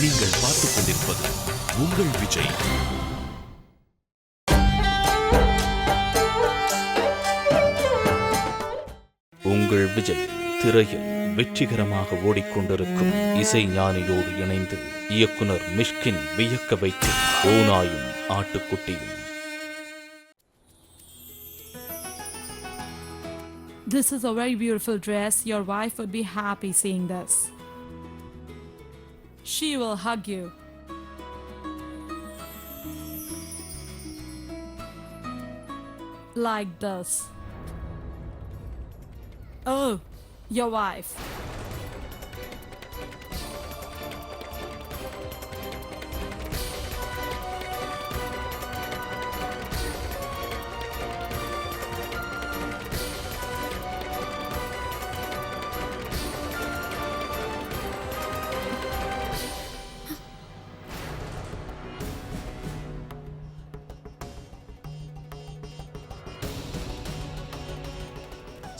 நீங்கள் பார்த்துக் கொண்டிருப்பது உங்கள் விஜய் உங்கள் விஜய் திரையில் வெற்றிகரமாக ஓடிக்கொண்டிருக்கும் இசை ஞானியோடு இணைந்து இயக்குனர் மிஷ்கின் வியக்க வைக்கும் ஓநாயும் ஆட்டுக்குட்டியும் This is a very beautiful dress. Your wife would be happy seeing this. She will hug you. Like this. Oh, your wife.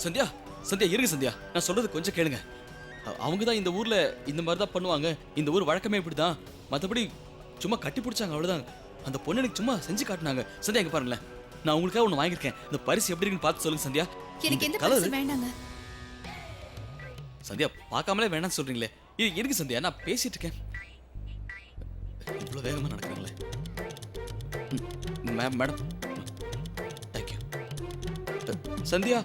Sandhya Sandhya இருங்க சந்தியா. நான் சொல்றது கொஞ்சம் கேளுங்க. அவங்க தான் இந்த ஊர்ல இந்த மாதிரி தான் பண்ணுவாங்க. இந்த ஊர் வழக்கமே இப்படிதான். மற்றபடி சும்மா கட்டி பிடிச்சாங்க அவ்வளவுதான். அந்த பொண்ணு எனக்கு சும்மா செஞ்சு காட்டினாங்க. சந்தியா இங்க பாருங்களேன். நான் உங்களுக்காக ஒன்று வாங்கியிருக்கேன். இந்த பரிசு எப்படி இருக்குன்னு பார்த்து சொல்லுங்க சந்தியா. எனக்கு எந்த பரிசு வேண்டாங்க? சந்தியா பார்க்காமலே வேணாம்னு சொல்றீங்களே. இது எதுக்கு சந்தியா நான் பேசிட்டு இருக்கேன். இவ்வளோ வேகமாக நடக்கிறீங்களே. Ma'am madam. Thank you Sandhya.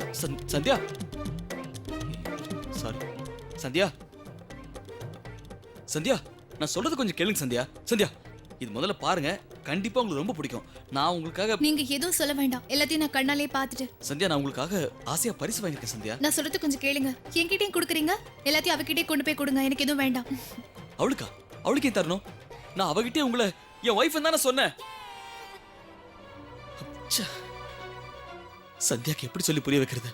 Sandhya? Sorry Sandhya? Sandhya நான் சொல்றது கொஞ்சம் கேளுங்க சந்தியா. சந்தியா இது முதல்ல பாருங்க. கண்டிப்பா உங்களுக்கு ரொம்ப பிடிக்கும். நான் உங்களுக்காக நீங்க எதுவும் சொல்ல வேண்டாம். எல்லாத்தையும் நான் கண்ணாலே பார்த்துட்டு. சந்தியா நான் உங்களுக்காக ஆசையா பரிசு வாங்கியிருக்கேன் சந்தியா. நான் சொல்றது கொஞ்சம் கேளுங்க. என்கிட்டயும் கொடுக்குறீங்க? எல்லாத்தையும் அவகிட்டயே கொண்டு போய் கொடுங்க. எனக்கு எதுவும் வேண்டாம். அவளுக்கா? அவளுக்கே தரணும்? நான் அவகிட்டே உங்களை என் ஒய்ஃப் தானே சொன்னேன். சந்தியாக்கு எப்படி சொல்லி புரிய வைக்கிறது?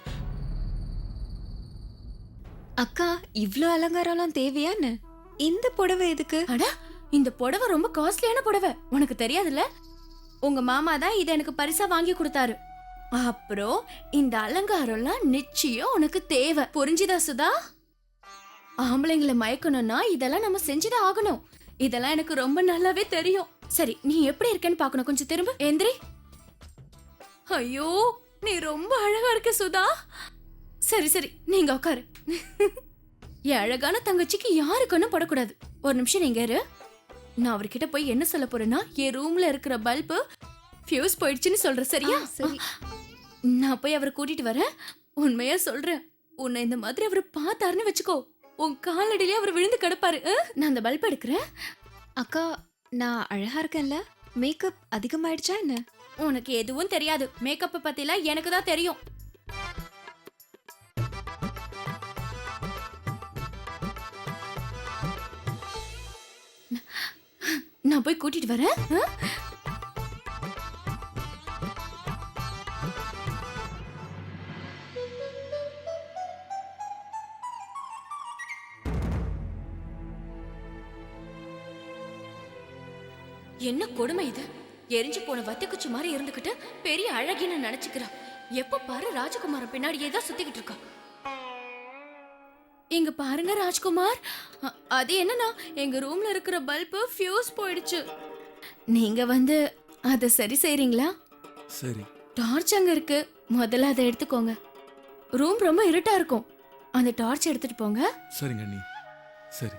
அக்கா இவ்ளோ அலங்காரம்லாம் தேவையான்னு? இந்த புடவை எதுக்கு? அட இந்த புடவை ரொம்ப காஸ்ட்லியான புடவை. உனக்கு தெரியாதுல்ல? உங்க மாமா தான் இதை எனக்கு பரிசா வாங்கி கொடுத்தாரு. அப்புறம் இந்த அலங்காரம்லாம் நிச்சயம் உனக்கு தேவை. புரிஞ்சுதா சுதா? ஆம்பளைங்களை மயக்கணும்னா இதெல்லாம் நம்ம செஞ்சுதான் ஆகணும். இதெல்லாம் எனக்கு ரொம்ப நல்லாவே தெரியும். சரி நீ எப்படி இருக்கேன்னு பார்க்கணும். கொஞ்சம் திரும்ப. எந்திரி. ஐயோ நீ ரொம்ப அழகா இருக்க சுதா. சரி சரி நீங்க உட்காரு என் அழகான தங்கச்சிக்கு யாருக்குன்னு படக்கூடாது. ஒரு நிமிஷம் நீங்க இரு. நான் அவர்கிட்ட போய் என்ன சொல்ல போறேன்னா என் ரூம்ல இருக்கிற பல்பு ஃபியூஸ் போயிடுச்சுன்னு சொல்றேன் சரியா? சரி. நான் போய் அவரை கூட்டிட்டு வரேன். உண்மையா சொல்றேன். உன்னை இந்த மாதிரி அவர் பார்த்தாருன்னு வச்சுக்கோ. உன் காலடியிலே அவர் விழுந்து கிடப்பாரு? நான் அந்த பல்ப் எடுக்கிறேன். அக்கா நான் அழகா இருக்கேன்ல. மேக்கப் அதிகமாயிடுச்சா என்ன? உனக்கு எதுவும் தெரியாது. மேக்கப் பத்திலாம் எனக்கு தான் தெரியும். நான் போய் கூட்டிட்டு வரேன். என்ன கொடுமை இது? எரிஞ்சு போன வத்திக்குச்சி மாதிரி இருந்துகிட்டு பெரிய அழகின்னு நினைச்சுக்கிறா. எப்ப பாரு ராஜகுமாரன் பின்னாடியே தான் சுத்திக்கிட்டு இருக்கா. இங்க பாருங்க ராஜ்குமார். அ- அது என்னன்னா எங்க ரூம்ல இருக்கிற பல்பு ஃபியூஸ் போயிடுச்சு. நீங்க வந்து அதை சரி செய்றீங்களா? சரி. டார்ச் அங்க இருக்கு. முதல்ல அதை எடுத்துக்கோங்க. ரூம் ரொம்ப இருட்டா இருக்கும். அந்த டார்ச் எடுத்துட்டு போங்க. சரிங்க அண்ணி. சரி.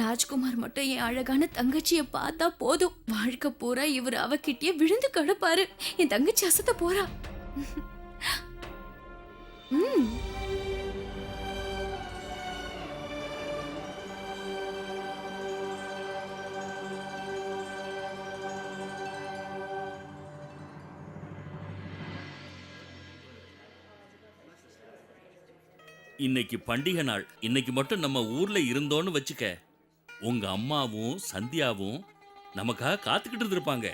ராஜ்குமார் மட்டும் என் அழகான தங்கச்சியை பார்த்தா போதும். வாழ்க்கை பூரா இவர் அவகிட்டயே விழுந்து கிடப்பாரு. என் தங்கச்சி அசத்த போறா. இன்னைக்கு பண்டிகை நாள். இன்னைக்கு மட்டும் நம்ம ஊர்ல இருந்தோன்னு வச்சுக்க. உங்கள் அம்மாவும் சந்தியாவும் நமக்காக காத்துக்கிட்டு இருந்திருப்பாங்க.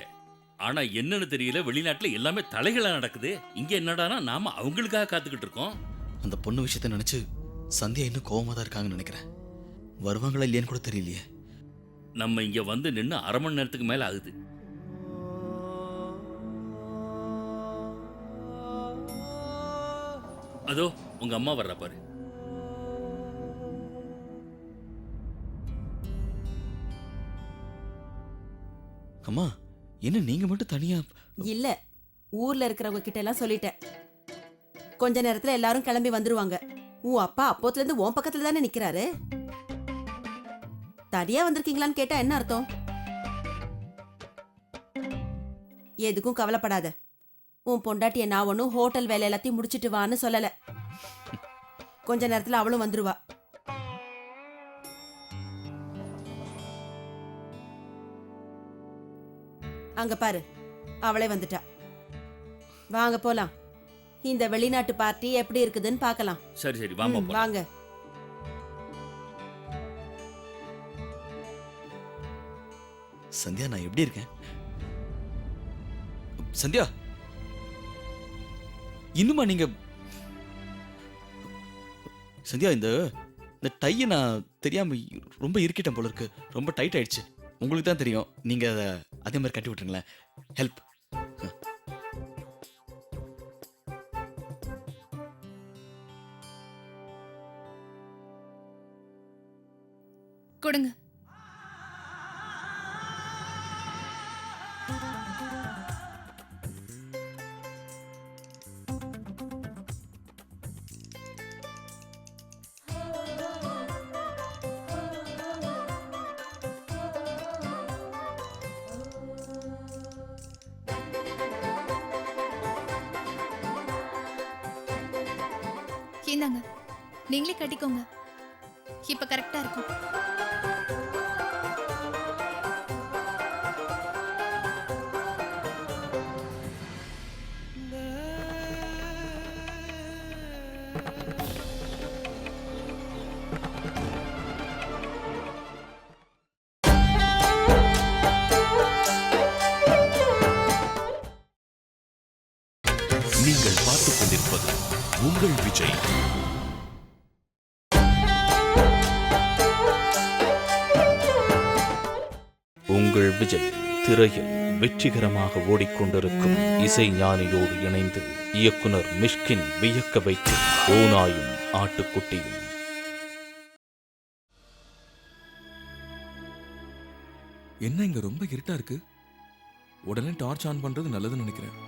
ஆனால் என்னன்னு தெரியல வெளிநாட்டில் எல்லாமே தலைகளாக நடக்குது. இங்கே என்னடானா நாம் அவங்களுக்காக காத்துக்கிட்டு இருக்கோம். அந்த பொண்ணு விஷயத்த நினச்சி சந்தியா இன்னும் கோவமா தான் இருக்காங்கன்னு நினைக்கிறேன். வருவாங்களா இல்லையான்னு கூட தெரியலையே. நம்ம இங்கே வந்து நின்று அரை மணி நேரத்துக்கு மேலே ஆகுது. அதோ உங்கள் அம்மா வர்ற பாரு. அம்மா என்ன நீங்க மட்டும் தனியா இல்ல ஊர்ல இருக்கிறவங்க கிட்ட எல்லாம் சொல்லிட்டேன். கொஞ்ச நேரத்துல எல்லாரும் கிளம்பி வந்துருவாங்க. உன் அப்பா அப்போத்துல இருந்து உன் பக்கத்துல தானே நிக்கிறாரு? தனியா வந்திருக்கீங்களான்னு கேட்டா என்ன அர்த்தம்? எதுக்கும் கவலைப்படாத. உன் பொண்டாட்டிய நான் ஒன்னும் ஹோட்டல் வேலை எல்லாத்தையும் முடிச்சிட்டு வான்னு சொல்லல. கொஞ்ச நேரத்துல அவளும் வந்துருவா. அங்க பாரு. அவளே வந்துட்டா. வாங்க போலாம். இந்த வெளிநாட்டு பார்ட்டி எப்படி இருக்குதுன்னு பார்க்கலாம். சரி சரி வாமா ம், போலாம். வாங்க. சந்தியா நான் எப்படி இருக்கேன்? சந்தியா? இன்னுமா நீங்க சந்தியா இந்த இந்த டையை நான் தெரியாம ரொம்ப இருக்கிட்டேன் போல இருக்கு. ரொம்ப டைட் ஆயிடுச்சு. உங்களுக்கு தான் தெரியும். நீங்க அதை அதே மாதிரி கட்டி விட்டுருங்களேன். ஹெல்ப் இந்தாங்க நீங்களே கட்டிக்கோங்க. இப்ப கரெக்டா இருக்கும். உங்கள் விஜய் திரையில் வெற்றிகரமாக ஓடிக்கொண்டிருக்கும் இசை ஞானியோடு இணைந்து இயக்குனர் மிஷ்கின் வியக்க வைக்கும் ஓநாயும் ஆட்டுக்குட்டியும். என்ன இங்க ரொம்ப இருட்டா இருக்கு? உடனே டார்ச் ஆன் பண்றது நல்லதுன்னு நினைக்கிறேன்.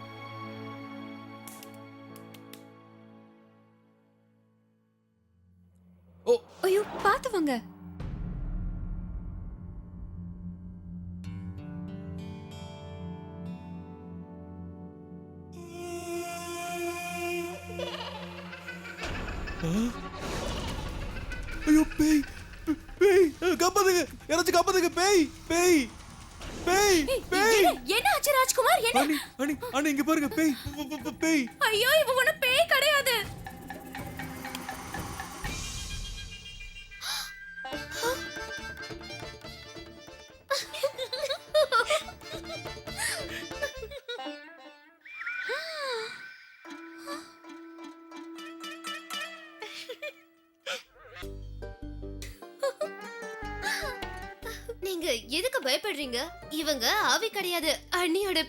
ஐயோ பார்த்து வாங்க. ஐயோ பேய். பேய். காப்பாத்துங்க. யாராச்சும் காப்பாத்துங்க. பேய் பேய். பேய் பேய். என்ன ஆச்சு ராஜ்குமார்? என்ன? அண்ணி அண்ணி இங்க பாருங்க. பேய். பேய். ஐயோ இவ ஒண்ணு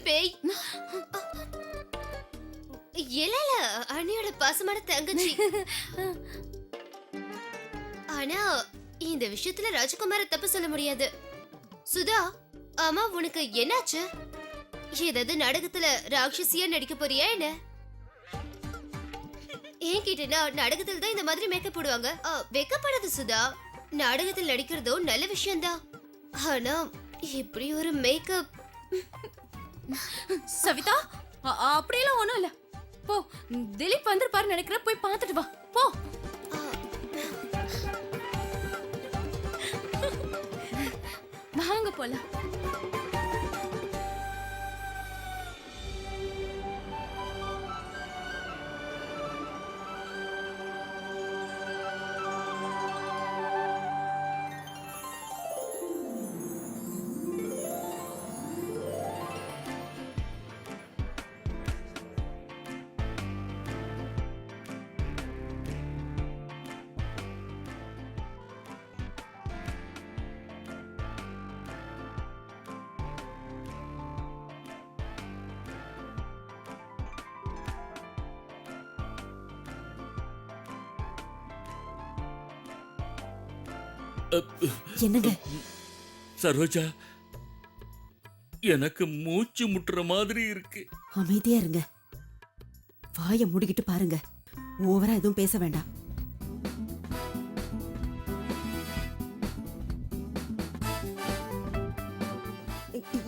பேய். இல்ல அண்ணியோட பாசமான தங்கச்சி. ஆனா இந்த விஷயத்துல ராஜகுமார தப்பு சொல்ல முடியாது. சுதா ஆமா உனக்கு என்னாச்சு? ஏதாவது நாடகத்துல ராட்சசியா நடிக்க போறியா என்ன? ஏன் கேட்டேன்னா நாடகத்துல தான் இந்த மாதிரி மேக்கப் போடுவாங்க. ஆ, வெக்கப்படாத சுதா. நாடகத்தில் நடிக்கிறதும் நல்ல விஷயம்தான். ஆனா இப்படி ஒரு மேக்கப் சவிதா அப்படியெல்லாம் ஒண்ணும் இல்ல. போ திலீப் வந்திருப்பாரு நினைக்கிற போய் பார்த்துட்டு வா. போ. வாங்க போலாம். என்னங்க? சரோஜா எனக்கு மூச்சு முட்டுற மாதிரி இருக்கு. அமைதியா இருங்க. வாயை மூடிக்கிட்டு பாருங்க. ஓவரா எதுவும் பேச வேண்டாம்.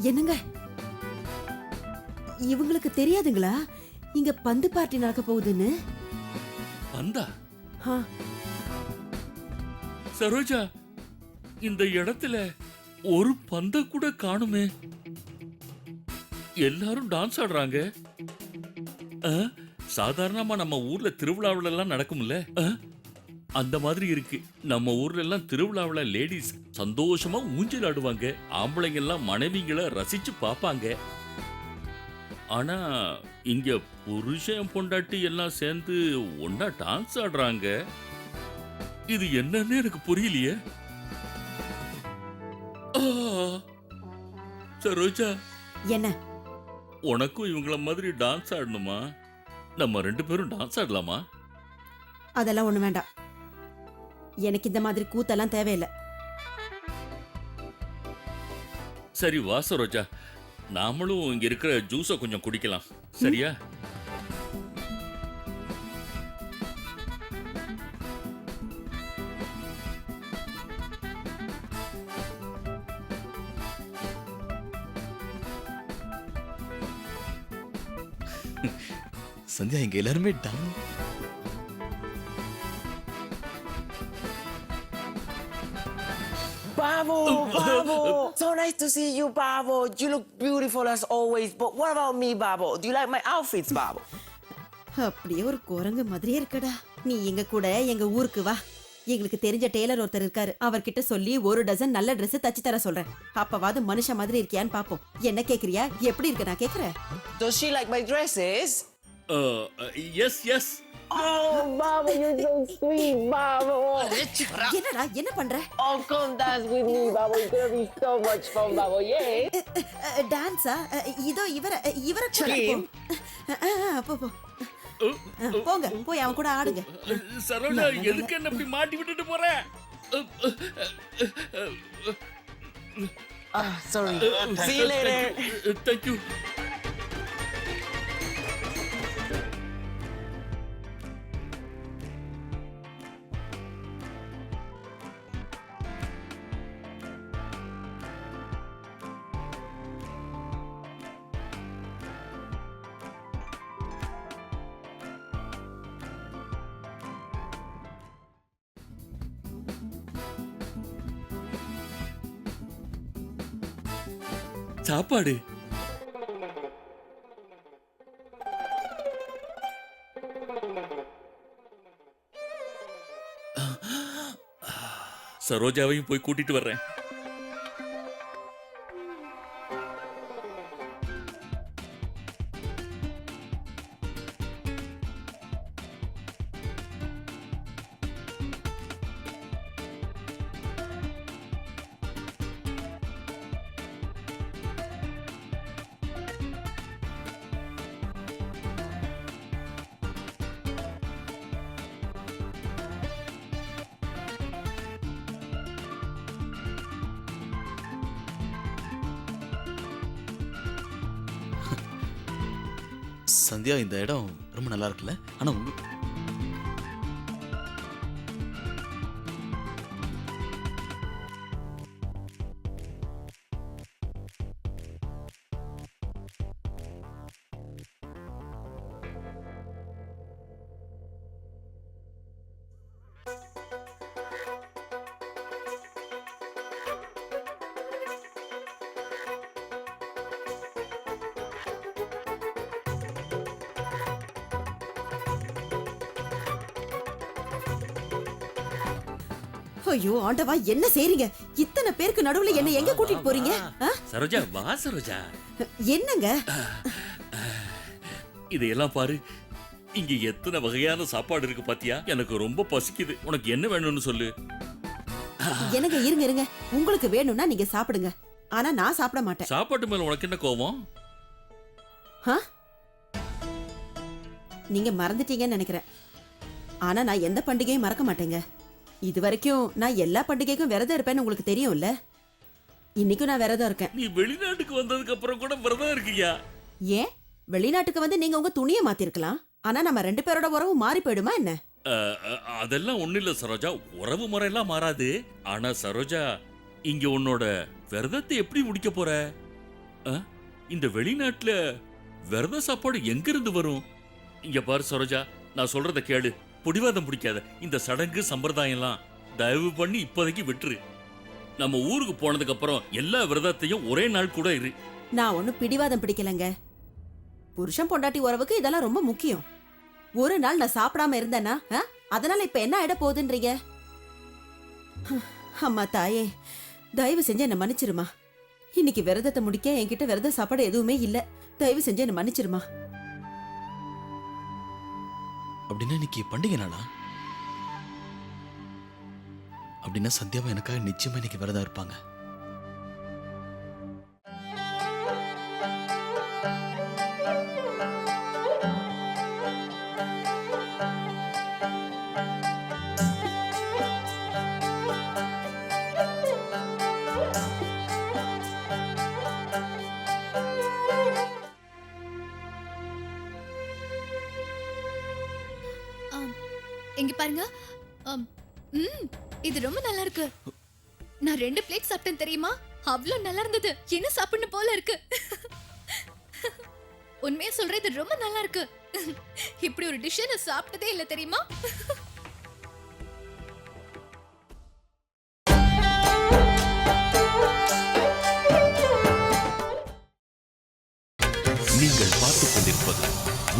என்னங்க? இவங்களுக்கு தெரியாதுங்களா? இங்க பந்து பார்ட்டி நடக்க போகுதுன்னு. வந்தா ஆ, சரோஜா இந்த இடத்துல ஒரு பந்த கூட காணுமே. எல்லாரும் டான்ஸ் ஆடுறாங்க. சாதாரணமா நம்ம ஊர்ல திருவிழாவில எல்லாம் நடக்கும்ல அந்த மாதிரி இருக்கு. நம்ம ஊர்ல எல்லாம் திருவிழாவில லேடிஸ் சந்தோஷமா ஊஞ்சல் ஆடுவாங்க. ஆம்பளைங்க எல்லாம் மனைவிங்களை ரசிச்சு பார்ப்பாங்க ஆனா இங்க புருஷன் பொண்டாட்டி எல்லாம் சேர்ந்து ஒன்னா டான்ஸ் ஆடுறாங்க. இது என்னன்னு எனக்கு புரியலையே. சரோஜா என்ன? உனக்கும் இவங்கள மாதிரி டான்ஸ் ஆடணுமா? நம்ம ரெண்டு பேரும் டான்ஸ் ஆடலாமா? அதெல்லாம் ஒண்ணு வேண்டாம். எனக்கு இந்த மாதிரி கூத்தெல்லாம் தேவையில்லை. சரி வா சரோஜா. நாமளும் இங்க இருக்கிற ஜூஸை கொஞ்சம் குடிக்கலாம். சரியா? சந்தியா இங்க எல்லாருமே don Bravo, bravo. so nice to see you, Bravo. You look beautiful as always. But what about me, Bravo? Do you like my outfits, Bravo? அப்படியே ஒரு குரங்கு மாதிரியே இருக்கடா நீ எங்க கூட எங்க ஊருக்கு வா எங்களுக்கு தெரிஞ்ச டெய்லர் ஒருத்தர் இருக்காரு அவர்கிட்ட சொல்லி ஒரு டசன் நல்ல Dress தச்சு தர சொல்றேன் அப்பவாது மனுஷ மாதிரி இருக்கியான்னு பாப்போம் என்ன கேக்குறியா எப்படி இருக்க நான் கேக்குறேன் Does she like my dresses? Yes yes Oh, Bravo, you're so sweet, Bravo. என்னடா என்ன பண்ற Oh, come dance with me, Bravo. It's gonna be so much fun, Bravo. Yeah. டான்ஸா இதோ இவர இவர போ. அஹ், அஹ், போ போ அஹ், போங்க போய் அவன் கூட ஆடுங்க சரோஜா எதுக்கு என்ன இப்படி மாட்டி விட்டுட்டு போற Ah, sorry. See you later. Thank you சாப்பாடு. சரோஜாவையும் போய் கூட்டிட்டு வர்றேன். சந்தியா இந்த இடம் ரொம்ப நல்லா இருக்குல்ல? ஆனால் உங்க ஐயோ ஆண்டவா என்ன செய்றீங்க? இத்தனை பேருக்கு நடுவுல என்ன எங்க கூட்டிட்டு போறீங்க? சரோஜா வா சரோஜா. என்னங்க? இதையெல்லாம் பாரு. இங்க எத்தனை வகையான சாப்பாடு இருக்கு பாத்தியா? எனக்கு ரொம்ப பசிக்குது. உனக்கு என்ன வேணும்னு சொல்லு. எனக்கு இருங்க இருங்க. உங்களுக்கு வேணும்னா நீங்க சாப்பிடுங்க. ஆனா நான் சாப்பிட மாட்டேன். சாப்பாட்டு மேல உனக்கு என்ன கோவம்? நீங்க மறந்துட்டீங்கன்னு நினைக்கிறேன். ஆனா நான் எந்த பண்டிகையும் மறக்க மாட்டேங்க. இது வரைக்கும் நான் எல்லா பண்டிகைக்கும் விரதம் இருப்பேன்னு உங்களுக்கு தெரியும்ல? இன்னைக்கும் நான் விரதம் இருக்கேன். நீ வெளிநாட்டுக்கு வந்ததுக்கு அப்புறம் கூட விரதம் இருக்கியா? ஏன்? வெளிநாட்டுக்கு வந்து நீங்க உங்க துணியை மாத்திருக்கலாம். ஆனா நம்ம ரெண்டு பேரோட உறவு மாறி போயிடுமா என்ன? அதெல்லாம் ஒண்ணு இல்ல சரோஜா. உறவு முறையெல்லாம் மாறாது. ஆனா சரோஜா இங்க உன்னோட விரதத்தை எப்படி முடிக்க போற? இந்த வெளிநாட்டுல விரத சாப்பாடு எங்க இருந்து வரும்? இங்க பாரு சரோஜா நான் சொல்றத கேளு. பிடிவாதம் பிடிக்காத இந்த சடங்கு சம்பிரதாயம்லாம் தயவு பண்ணி இப்போதைக்கு விட்டுரு. நம்ம ஊருக்கு போனதுக்கு அப்புறம் எல்லா விரதத்தையும் ஒரே நாள் கூட இரு. நான் ஒன்றும் பிடிவாதம் பிடிக்கலங்க. புருஷன் பொண்டாட்டி உறவுக்கு இதெல்லாம் ரொம்ப முக்கியம். ஒரு நாள் நான் சாப்பிடாம இருந்தேனா ஆ? அதனால இப்ப என்ன ஆயிட போகுதுன்றீங்க? அம்மா தாயே தயவு செஞ்சு என்ன மன்னிச்சிருமா. இன்னைக்கு விரதத்தை முடிக்க என்கிட்ட விரத சாப்பாடு எதுவுமே இல்ல. தயவு செஞ்சு என்ன மன்னிச்சிருமா. அப்படின்னா இன்னைக்கு பண்டிகை நாளா? அப்படின்னா சந்தியாவை எனக்காக நிச்சயமா இன்னைக்கு விரதம் இருப்பாங்க. தெரியுமா? அவ்வளவு நல்லா இருந்தது. என்ன சாப்பிடணும் போல இருக்கு. உண்மையா சொல்றேன் இது ரொம்ப நல்லா இருக்கு. இப்படி ஒரு டிஷ் நான் சாப்பிட்டதே இல்ல தெரியுமா? நீங்கள் பார்த்துக் கொண்டிருப்பது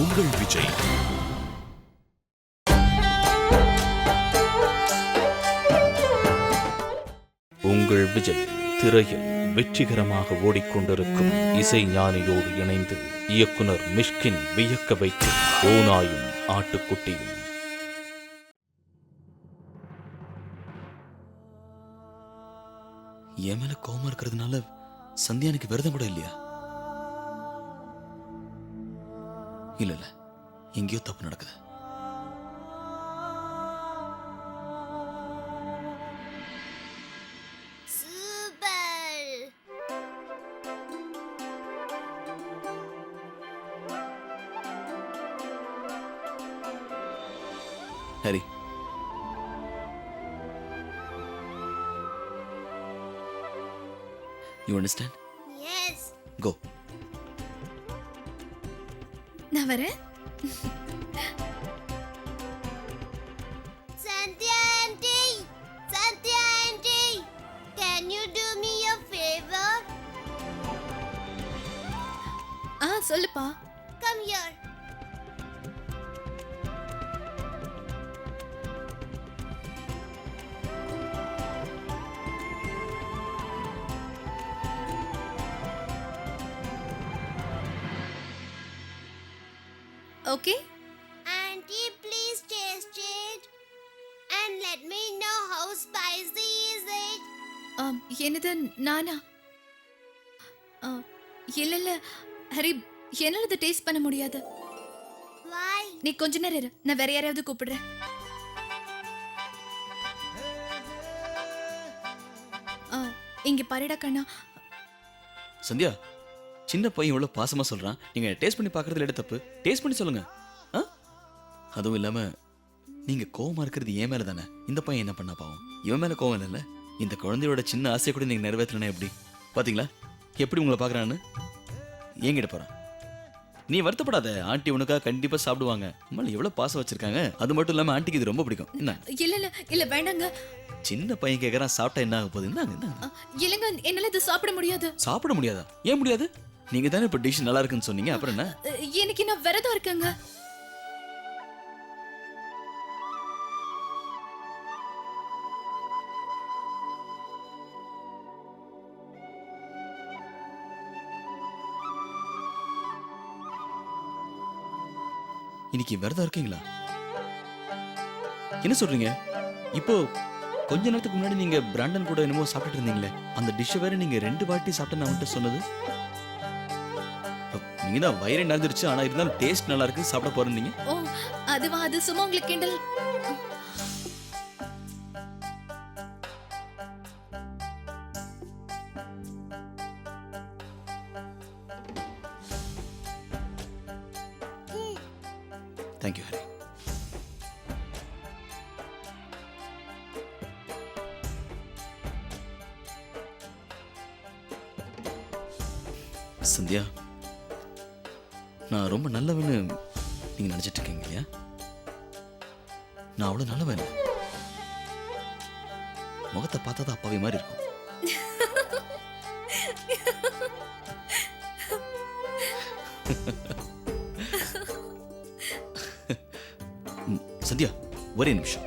உங்கள் விஜய். உங்கள் விஜய். திரையில் வெற்றிகரமாக ஓடிக்கொண்டிருக்கும் இசை ஞானியோடு இணைந்து இயக்குனர் மிஷ்கின் வியக்க வைக்கும் ஓநாயும் ஆட்டுக்குட்டியும். என் மேல கோவமா இருக்கிறதுனால சந்தியானுக்கு விரதம் கூட இல்லையா? இல்ல இல்ல. எங்கேயோ தப்பு நடக்குது. யூ அண்டர்ஸ்டாண்ட் எஸ் கோ நான் வரேன் Santya auntie, Santya auntie, can you do me a favor? ஆ சொல்லுப்பா Come here. Okay Auntie, please taste it. And let me know how spicy is it. ஆம், என்னது நானா? ஆ, இல்ல இல்ல. ஹரி என்னால இதை டேஸ்ட் பண்ண முடியாது. Why? நீ கொஞ்ச நேரம் இரு. நான் வேற யாரையாவது கூப்பிடுறேன். ஆ, இங்க பாருடா கண்ணா. சந்தியா சின்ன பையன் இவ்வளவு பாசமா சொல்றான். நீங்க டேஸ்ட் பண்ணி பார்க்கறதுல எடு தப்பு? டேஸ்ட் பண்ணி சொல்லுங்க. ஆ? அதுவும் இல்லாம நீங்க கோவமா இருக்கிறது ஏன் மேல தானே? இந்த பையன் என்ன பண்ணா பாவம்? இவன் மேல கோவம் இல்லைல்ல? இந்த குழந்தையோட சின்ன ஆசையை கூட நீங்க நிறைவேற்றலனா எப்படி? பாத்தீங்களா? எப்படி உங்களை பாக்குறான்னு என்கிட்ட போறான். நீ வருத்தப்படாத. ஆண்டி உனக்காக கண்டிப்பா சாப்பிடுவாங்க. அம்மா எவ்வளவு பாசம் வச்சிருக்காங்க? அது மட்டும் இல்லாம ஆண்டிக்கு இது ரொம்ப பிடிக்கும். என்ன? இல்ல இல்ல இல்ல வேண்டாங்க. சின்ன பையன் கேக்குறான் சாப்பிட்டா என்ன ஆக போகுது? ஆ, இல்லைங்க என்னால இது சாப்பிட முடியாது. சாப்பிட முடியாதா? ஏன் முடியாது? நீங்க தானே இப்ப டிஷ் நல்லா இருக்குன்னு சொன்னீங்க அப்புறம் என்ன? அ, இன்னைக்கு நான் விரதம் இருக்கேங்க. இன்னைக்கு விரதம் இருக்கீங்களா? என்ன சொல்றீங்க? இப்போ கொஞ்ச நேரத்துக்கு முன்னாடி நீங்க பிராண்டன் கூட என்னமோ சாப்பிட்டுட்டு இருந்தீங்களே அந்த டிஷ்ஷை வேற நீங்க ரெண்டு வாட்டி சாப்பிட்டு நான் வந்துட்டு சொன்னது? நீங்க தான் வயிறே நடந்துருச்சு ஆனா இருந்தாலும் டேஸ்ட் நல்லா இருக்கு சாப்பிட போறேன் நீங்க ஓ அதுவா? அது சும்மா உங்களுக்கு கிண்டல். தேங்க்யூ ஹரி சந்தியா நான் ரொம்ப நல்லவன்னு நீங்க நினைச்சிட்டு இருக்கீங்க இல்லையா? நான் அவ்வளவு நல்லவன். முகத்தை பார்த்தா தான் அப்பாவி மாதிரி இருக்கும். சந்தியா ஒரே நிமிஷம்.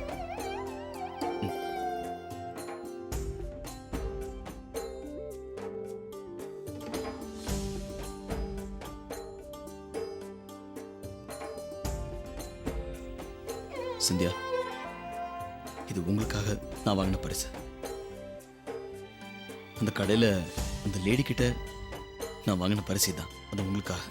சந்தியா இது உங்களுக்காக நான் வாங்கின பரிசு. அந்த கடையில் அந்த லேடி கிட்ட நான் வாங்கின பரிசு தான் அது உங்களுக்காக.